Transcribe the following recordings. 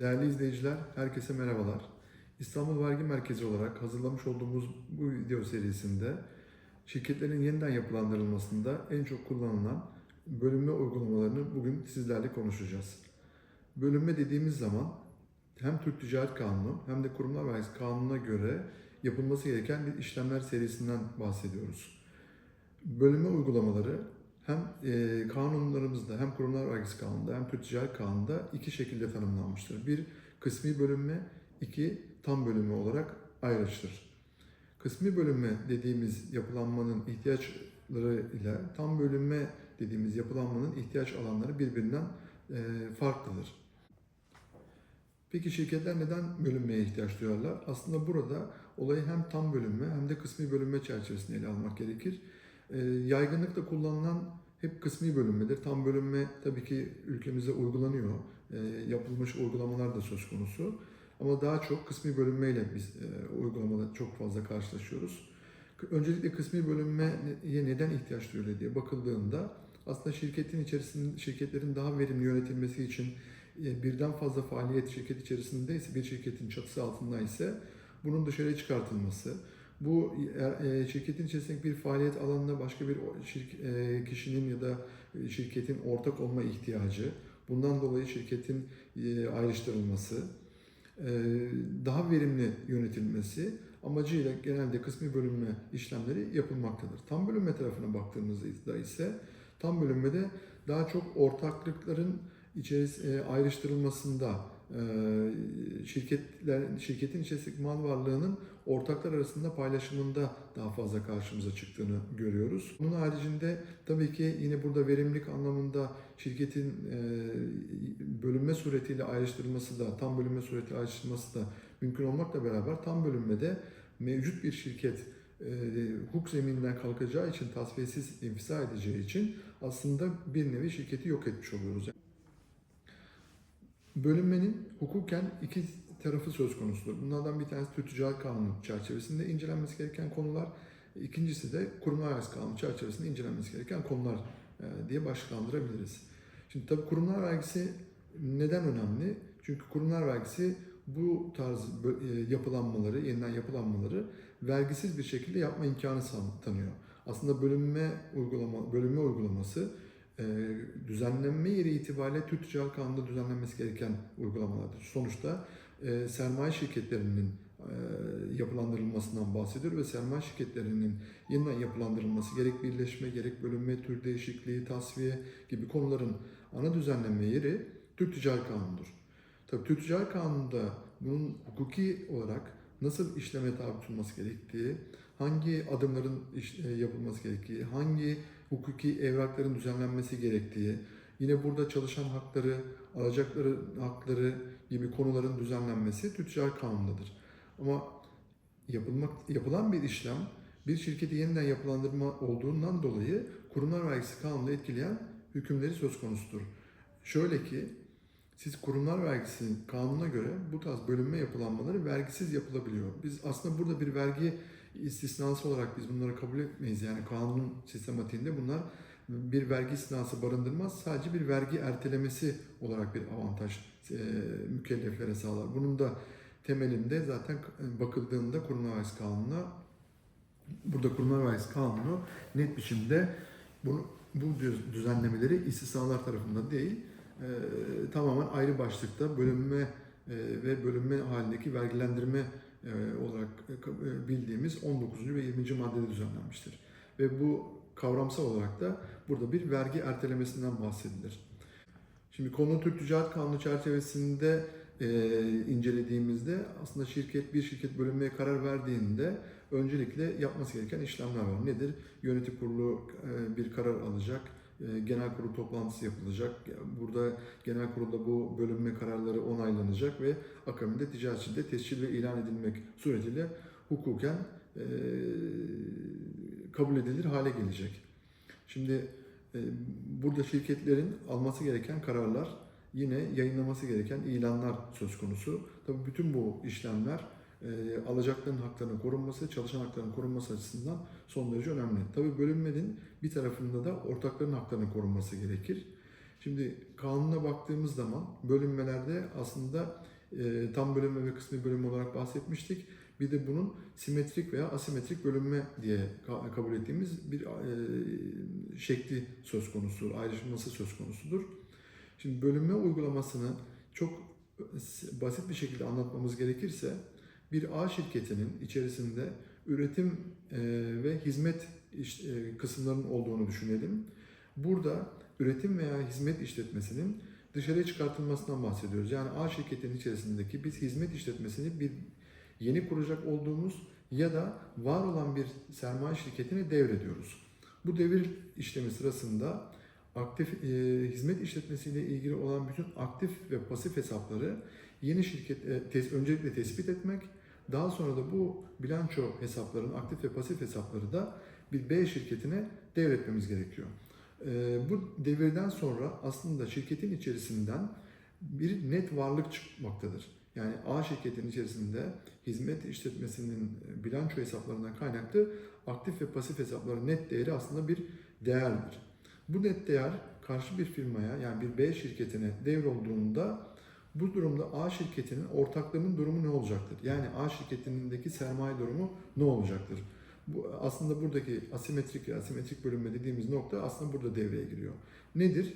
Değerli izleyiciler, herkese merhabalar. İstanbul Vergi Merkezi olarak hazırlamış olduğumuz bu video serisinde şirketlerin yeniden yapılandırılmasında en çok kullanılan bölünme uygulamalarını bugün sizlerle konuşacağız. Bölünme dediğimiz zaman hem Türk Ticaret Kanunu hem de Kurumlar Vergisi Kanunu'na göre yapılması gereken bir işlemler serisinden bahsediyoruz. Bölünme uygulamaları hem e, kanunlarımızda hem Kurumlar Vergisi Kanunu'nda hem Türk Ticaret Kanunu'nda iki şekilde tanımlanmıştır. Bir kısmi bölünme, iki tam bölünme olarak ayrıştır. Kısmi bölünme dediğimiz yapılanmanın ihtiyaçları ile tam bölünme dediğimiz yapılanmanın ihtiyaç alanları birbirinden e, farklıdır. Peki şirketler neden bölünmeye ihtiyaç duyarlar? Aslında burada olayı hem tam bölünme hem de kısmi bölünme çerçevesinde ele almak gerekir. E, yaygınlıkla kullanılan hep kısmi bölünmedir. Tam bölünme tabii ki ülkemizde uygulanıyor. E, yapılmış uygulamalar da söz konusu. Ama daha çok kısmi bölünmeyle biz e, uygulamada çok fazla karşılaşıyoruz. Öncelikle kısmi bölünmeye neden ihtiyaç duyuluyor diye bakıldığında aslında şirketin içerisinde şirketlerin daha verimli yönetilmesi için e, birden fazla faaliyet şirket içerisinde ise bir şirketin çatısı altında ise bunun dışarıya çıkartılması, bu e, şirketin içerisindeki bir faaliyet alanına başka bir e, kişinin ya da şirketin ortak olma ihtiyacı, bundan dolayı şirketin e, ayrıştırılması, e, daha verimli yönetilmesi amacıyla genelde kısmi bölünme işlemleri yapılmaktadır. Tam bölünme tarafına baktığımızda ise tam bölünmede daha çok ortaklıkların içeris e, ayrıştırılmasında e, şirketler şirketin içerisindeki mal varlığının ortaklar arasında paylaşımında daha fazla karşımıza çıktığını görüyoruz. Bunun haricinde tabii ki yine burada verimlilik anlamında şirketin e, bölünme suretiyle ayrıştırılması da tam bölünme suretiyle ayrıştırılması da mümkün olmakla beraber tam bölünmede mevcut bir şirket e, hukuk zemininden kalkacağı için tasfiyesiz infisa edeceği için aslında bir nevi şirketi yok etmiş oluyoruz. Bölünmenin hukuken iki tarafı söz konusudur. Bunlardan bir tanesi Türk Ticaret Kanunu çerçevesinde incelenmesi gereken konular. İkincisi de Kurumlar Vergisi Kanunu çerçevesinde incelenmesi gereken konular e, diye başlandırabiliriz. Şimdi tabii kurumlar vergisi neden önemli? Çünkü kurumlar vergisi bu tarz yapılanmaları, yeniden yapılanmaları vergisiz bir şekilde yapma imkanı tanıyor. Aslında bölünme uygulama bölünme uygulaması düzenlenme yeri itibariyle Türk Ticaret Kanunu'nda düzenlenmesi gereken uygulamalardır. Sonuçta sermaye şirketlerinin yapılandırılmasından bahsediyor ve sermaye şirketlerinin yeniden yapılandırılması gerek birleşme gerek bölünme tür değişikliği tasfiye gibi konuların ana düzenlenme yeri Türk Ticaret Kanunu'dur. Tabii Türk Ticaret Kanunu'nda bunun hukuki olarak nasıl işleme tabi tutulması gerektiği, hangi adımların yapılması gerektiği, hangi hukuki evrakların düzenlenmesi gerektiği, yine burada çalışan hakları, alacakları hakları gibi konuların düzenlenmesi Ticaret Kanunu'ndadır. Ama yapılmak, yapılan bir işlem bir şirketi yeniden yapılandırma olduğundan dolayı kurumlar vergisi kanunu etkileyen hükümleri söz konusudur. Şöyle ki siz kurumlar vergisi kanununa göre bu tarz bölünme yapılanmaları vergisiz yapılabiliyor. Biz aslında burada bir vergi istisnası olarak biz bunları kabul etmeyiz. Yani kanun sistematiğinde bunlar bir vergi istisnası barındırmaz. Sadece bir vergi ertelemesi olarak bir avantaj e, mükelleflere sağlar. Bunun da temelinde zaten bakıldığında kurumlar vergisi kanununa burada kurumlar vergisi kanunu net biçimde bu, bu düzenlemeleri istisnalar tarafından değil e, tamamen ayrı başlıkta bölünme e, ve bölünme halindeki vergilendirme e, olarak e, bildiğimiz 19. ve 20. maddede düzenlenmiştir. Ve bu kavramsal olarak da burada bir vergi ertelemesinden bahsedilir. Şimdi konu Türk Ticaret Kanunu çerçevesinde e, incelediğimizde aslında şirket bir şirket bölünmeye karar verdiğinde öncelikle yapması gereken işlemler var. Nedir? Yönetim kurulu e, bir karar alacak, e, genel kurul toplantısı yapılacak. Burada genel kurulda bu bölünme kararları onaylanacak ve akabinde ticaretçide tescil ve ilan edilmek suretiyle hukuken e, kabul edilir hale gelecek. Şimdi e, burada şirketlerin alması gereken kararlar yine yayınlaması gereken ilanlar söz konusu. Tabii bütün bu işlemler e, alacakların haklarının korunması, çalışan haklarının korunması açısından son derece önemli. Tabii bölünmenin bir tarafında da ortakların haklarının korunması gerekir. Şimdi kanuna baktığımız zaman bölünmelerde aslında e, tam bölünme ve kısmi bölünme olarak bahsetmiştik. Bir de bunun simetrik veya asimetrik bölünme diye ka- kabul ettiğimiz bir e, şekli söz konusu, ayrışılması söz konusudur. Şimdi bölünme uygulamasını çok basit bir şekilde anlatmamız gerekirse bir A şirketinin içerisinde üretim e, ve hizmet e, kısımlarının olduğunu düşünelim. Burada üretim veya hizmet işletmesinin dışarıya çıkartılmasından bahsediyoruz. Yani A şirketinin içerisindeki biz hizmet işletmesini bir yeni kuracak olduğumuz ya da var olan bir sermaye şirketine devrediyoruz. Bu devir işlemi sırasında aktif e, hizmet işletmesiyle ilgili olan bütün aktif ve pasif hesapları yeni şirket e, tes- öncelikle tespit etmek, daha sonra da bu bilanço hesaplarının aktif ve pasif hesapları da bir B şirketine devretmemiz gerekiyor. E, bu devirden sonra aslında şirketin içerisinden bir net varlık çıkmaktadır. Yani A şirketin içerisinde hizmet işletmesinin bilanço hesaplarından kaynaklı aktif ve pasif hesapların net değeri aslında bir değerdir. Bu net değer karşı bir firmaya yani bir B şirketine devrolduğunda bu durumda A şirketinin ortaklarının durumu ne olacaktır? Yani A şirketindeki sermaye durumu ne olacaktır? Bu aslında buradaki asimetrik ve asimetrik bölünme dediğimiz nokta aslında burada devreye giriyor. Nedir?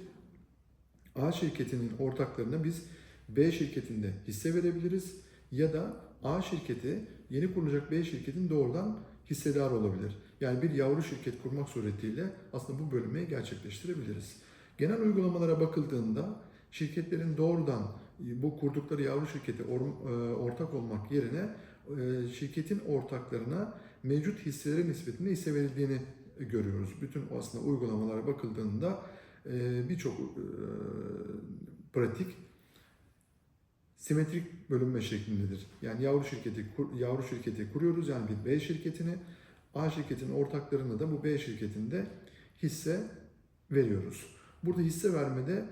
A şirketinin ortaklarına biz B şirketinde hisse verebiliriz ya da A şirketi yeni kurulacak B şirketin doğrudan hissedar olabilir. Yani bir yavru şirket kurmak suretiyle aslında bu bölünmeyi gerçekleştirebiliriz. Genel uygulamalara bakıldığında şirketlerin doğrudan bu kurdukları yavru şirkete or- e, ortak olmak yerine e, şirketin ortaklarına mevcut hisseleri nispetinde hisse verildiğini görüyoruz. Bütün aslında uygulamalara bakıldığında e, birçok e, pratik simetrik bölünme şeklindedir. Yani yavru şirketi yavru şirketi kuruyoruz yani bir B şirketini A şirketinin ortaklarına da bu B şirketinde hisse veriyoruz. Burada hisse vermede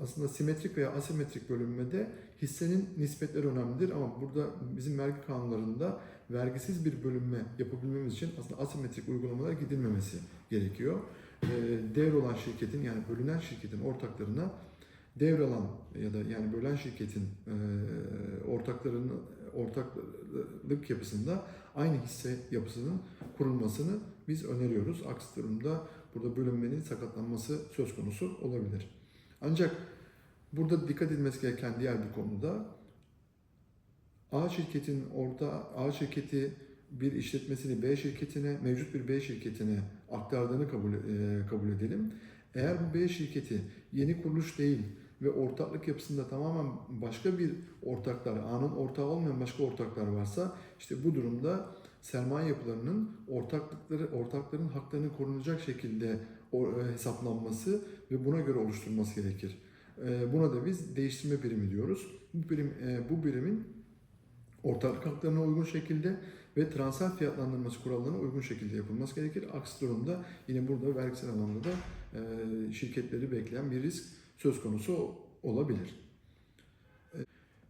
aslında simetrik veya asimetrik bölünmede hissenin nispetleri önemlidir ama burada bizim vergi kanunlarında vergisiz bir bölünme yapabilmemiz için aslında asimetrik uygulamalara gidilmemesi gerekiyor. Ee, devrolan şirketin yani bölünen şirketin ortaklarına devralan ya da yani bölen şirketin e, ortaklarının ortaklık yapısında aynı hisse yapısının kurulmasını biz öneriyoruz. Aksi durumda burada bölünmenin sakatlanması söz konusu olabilir. Ancak burada dikkat edilmesi gereken diğer bir konuda A şirketin orta A şirketi bir işletmesini B şirketine, mevcut bir B şirketine aktardığını kabul e, kabul edelim. Eğer bu B şirketi yeni kuruluş değil ve ortaklık yapısında tamamen başka bir ortaklar, A'nın ortağı olmayan başka ortaklar varsa işte bu durumda sermaye yapılarının ortaklıkları, ortakların haklarının korunacak şekilde e, hesaplanması ve buna göre oluşturulması gerekir. E, Buna da biz değiştirme birimi diyoruz. Bu birim e, bu birimin ortaklık haklarına uygun şekilde ve transfer fiyatlandırması kurallarına uygun şekilde yapılması gerekir. Aksi durumda yine burada vergisel anlamda da şirketleri bekleyen bir risk söz konusu olabilir.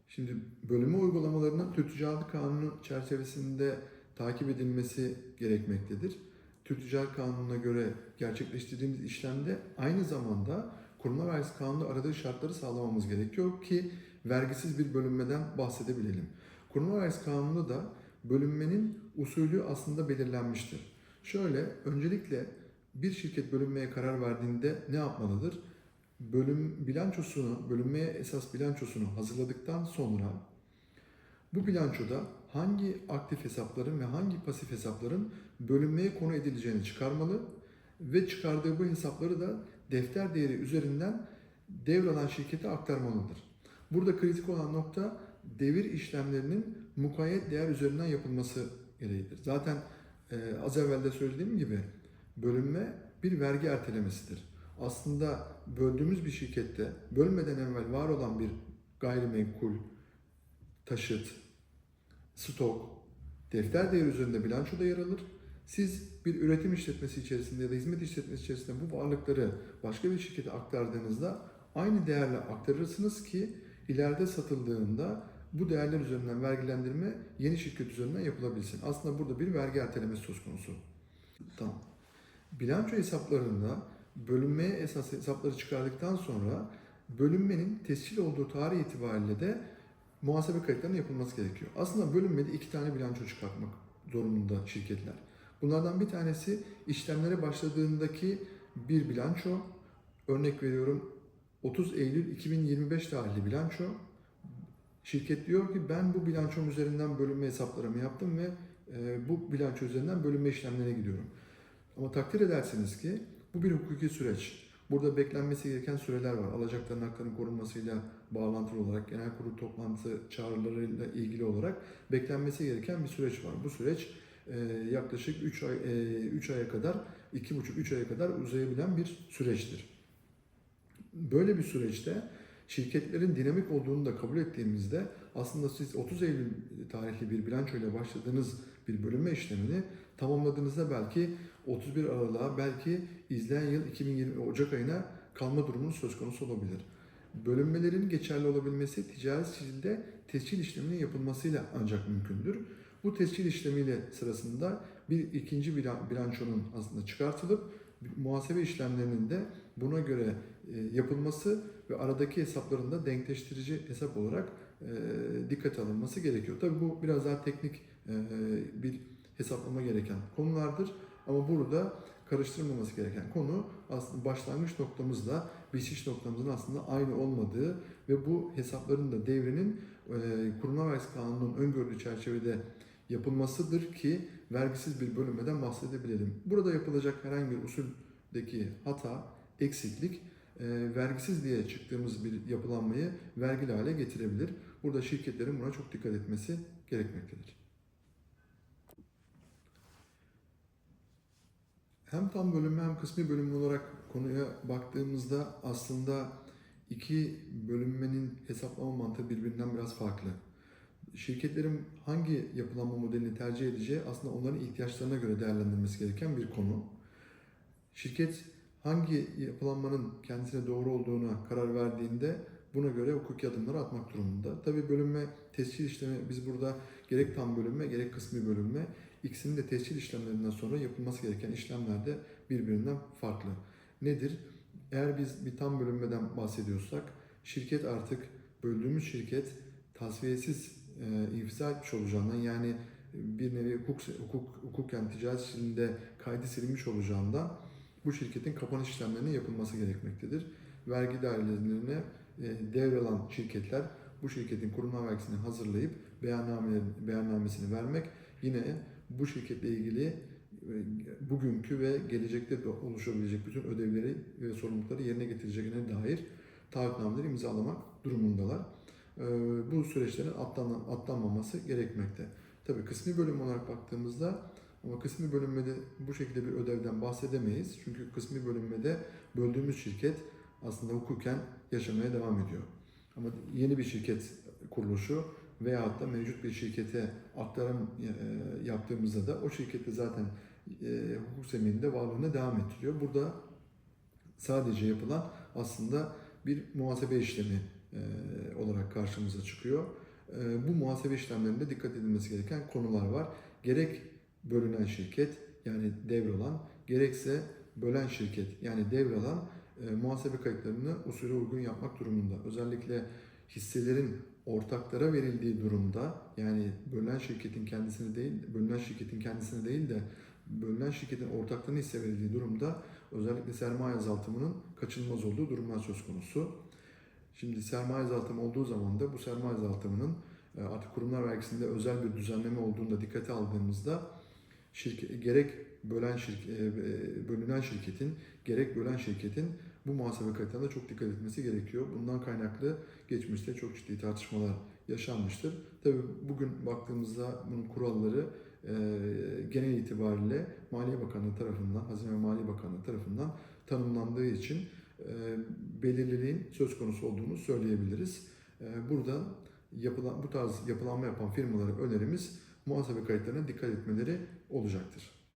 Şimdi bölümü uygulamalarının tüccar kanunu çerçevesinde takip edilmesi gerekmektedir. Tüccar kanununa göre gerçekleştirdiğimiz işlemde aynı zamanda kurumlar vergisi kanunu aradığı şartları sağlamamız gerekiyor ki vergisiz bir bölünmeden bahsedebilelim. Kurumlar vergisi kanununda da bölünmenin usulü aslında belirlenmiştir. Şöyle, öncelikle bir şirket bölünmeye karar verdiğinde ne yapmalıdır? Bölüm bilançosunu, bölünmeye esas bilançosunu hazırladıktan sonra bu bilançoda hangi aktif hesapların ve hangi pasif hesapların bölünmeye konu edileceğini çıkarmalı ve çıkardığı bu hesapları da defter değeri üzerinden devralan şirkete aktarmalıdır. Burada kritik olan nokta devir işlemlerinin mukayyet değer üzerinden yapılması gereğidir. Zaten e, az evvel de söylediğim gibi bölünme bir vergi ertelemesidir. Aslında böldüğümüz bir şirkette bölmeden evvel var olan bir gayrimenkul, taşıt, stok, defter değeri üzerinde bilançoda yer alır. Siz bir üretim işletmesi içerisinde ya da hizmet işletmesi içerisinde bu varlıkları başka bir şirkete aktardığınızda aynı değerle aktarırsınız ki ileride satıldığında bu değerler üzerinden vergilendirme yeni şirket üzerinden yapılabilsin. Aslında burada bir vergi ertelemesi söz konusu. Tamam. Bilanço hesaplarında bölünmeye esas hesapları çıkardıktan sonra bölünmenin tescil olduğu tarih itibariyle de muhasebe kayıtlarının yapılması gerekiyor. Aslında bölünmede iki tane bilanço çıkartmak zorunda şirketler. Bunlardan bir tanesi işlemlere başladığındaki bir bilanço. Örnek veriyorum 30 Eylül 2025 tarihli bilanço. Şirket diyor ki ben bu bilançom üzerinden bölünme hesaplarımı yaptım ve e, bu bilanço üzerinden bölünme işlemlerine gidiyorum. Ama takdir edersiniz ki bu bir hukuki süreç. Burada beklenmesi gereken süreler var. Alacakların haklarının korunmasıyla bağlantılı olarak, genel kurul toplantısı çağrılarıyla ilgili olarak beklenmesi gereken bir süreç var. Bu süreç e, yaklaşık 3 ay 3 aya kadar 2,5-3 aya kadar uzayabilen bir süreçtir. Böyle bir süreçte şirketlerin dinamik olduğunu da kabul ettiğimizde aslında siz 30 Eylül tarihli bir bilanço ile başladığınız bir bölünme işlemini tamamladığınızda belki 31 Aralık'a belki izleyen yıl 2020 Ocak ayına kalma durumunun söz konusu olabilir. Bölünmelerin geçerli olabilmesi ticaret sicilde tescil işleminin yapılmasıyla ancak mümkündür. Bu tescil işlemiyle sırasında bir ikinci bilan- bilançonun aslında çıkartılıp muhasebe işlemlerinin de buna göre e, yapılması ve aradaki hesapların da denkleştirici hesap olarak e, dikkate alınması gerekiyor. Tabii bu biraz daha teknik e, bir hesaplama gereken konulardır. Ama burada karıştırılmaması gereken konu aslında başlangıç noktamızla bitiş noktamızın aslında aynı olmadığı ve bu hesapların da devrinin e, kurumlar vergisi kanununun öngördüğü çerçevede yapılmasıdır ki vergisiz bir bölünmeden bahsedebilelim. Burada yapılacak herhangi bir usuldeki hata, eksiklik e, vergisiz diye çıktığımız bir yapılanmayı vergili hale getirebilir. Burada şirketlerin buna çok dikkat etmesi gerekmektedir. Hem tam bölünme hem kısmi bölünme olarak konuya baktığımızda aslında iki bölünmenin hesaplama mantığı birbirinden biraz farklı. Şirketlerin hangi yapılanma modelini tercih edeceği aslında onların ihtiyaçlarına göre değerlendirilmesi gereken bir konu. Şirket hangi yapılanmanın kendisine doğru olduğuna karar verdiğinde buna göre hukuki adımları atmak durumunda. Tabi bölünme, tescil işlemi biz burada gerek tam bölünme gerek kısmi bölünme ikisinin de tescil işlemlerinden sonra yapılması gereken işlemler de birbirinden farklı. Nedir? Eğer biz bir tam bölünmeden bahsediyorsak şirket artık böldüğümüz şirket tasfiyesiz e, infisal etmiş olacağından yani bir nevi hukuk, hukuk, hukuken ticaret işinde kaydı silinmiş olacağından bu şirketin kapanış işlemlerinin yapılması gerekmektedir. Vergi dairelerine e, devralan şirketler bu şirketin kurumlar vergisini hazırlayıp beyannamesini vermek yine bu şirketle ilgili e, bugünkü ve gelecekte de oluşabilecek bütün ödevleri ve sorumlulukları yerine getireceklerine dair taahhütnameleri imzalamak durumundalar. E, Bu süreçlerin atlan- atlanmaması gerekmekte. Tabii kısmi bölüm olarak baktığımızda ama kısmi bölünmede bu şekilde bir ödevden bahsedemeyiz. Çünkü kısmi bölünmede böldüğümüz şirket aslında hukuken yaşamaya devam ediyor. Ama yeni bir şirket kuruluşu veyahut da mevcut bir şirkete aktarım e, yaptığımızda da o şirkette zaten e, hukuk zemininde varlığına devam ettiriyor. Burada sadece yapılan aslında bir muhasebe işlemi e, olarak karşımıza çıkıyor. Bu muhasebe işlemlerinde dikkat edilmesi gereken konular var. Gerek bölünen şirket yani devralan gerekse bölen şirket yani devralan e, muhasebe kayıtlarını usule uygun yapmak durumunda. Özellikle hisselerin ortaklara verildiği durumda yani bölünen şirketin kendisine değil, bölünen şirketin kendisine değil de bölünen şirketin ortaklarına hisse verildiği durumda özellikle sermaye azaltımının kaçınılmaz olduğu durumlar söz konusu. Şimdi sermaye azaltımı olduğu zaman da bu sermaye azaltımının e, artık kurumlar vergisinde özel bir düzenleme olduğunu da dikkate aldığımızda şirket, gerek bölen şirket, bölünen şirketin gerek bölen şirketin bu muhasebe kayıtlarına çok dikkat etmesi gerekiyor. Bundan kaynaklı geçmişte çok ciddi tartışmalar yaşanmıştır. Tabii bugün baktığımızda bunun kuralları genel itibariyle Maliye Bakanlığı tarafından, Hazine ve Maliye Bakanlığı tarafından tanımlandığı için belirliliğin söz konusu olduğunu söyleyebiliriz. E, burada yapılan bu tarz yapılanma yapan firmalara önerimiz muhasebe kayıtlarına dikkat etmeleri olacaktır.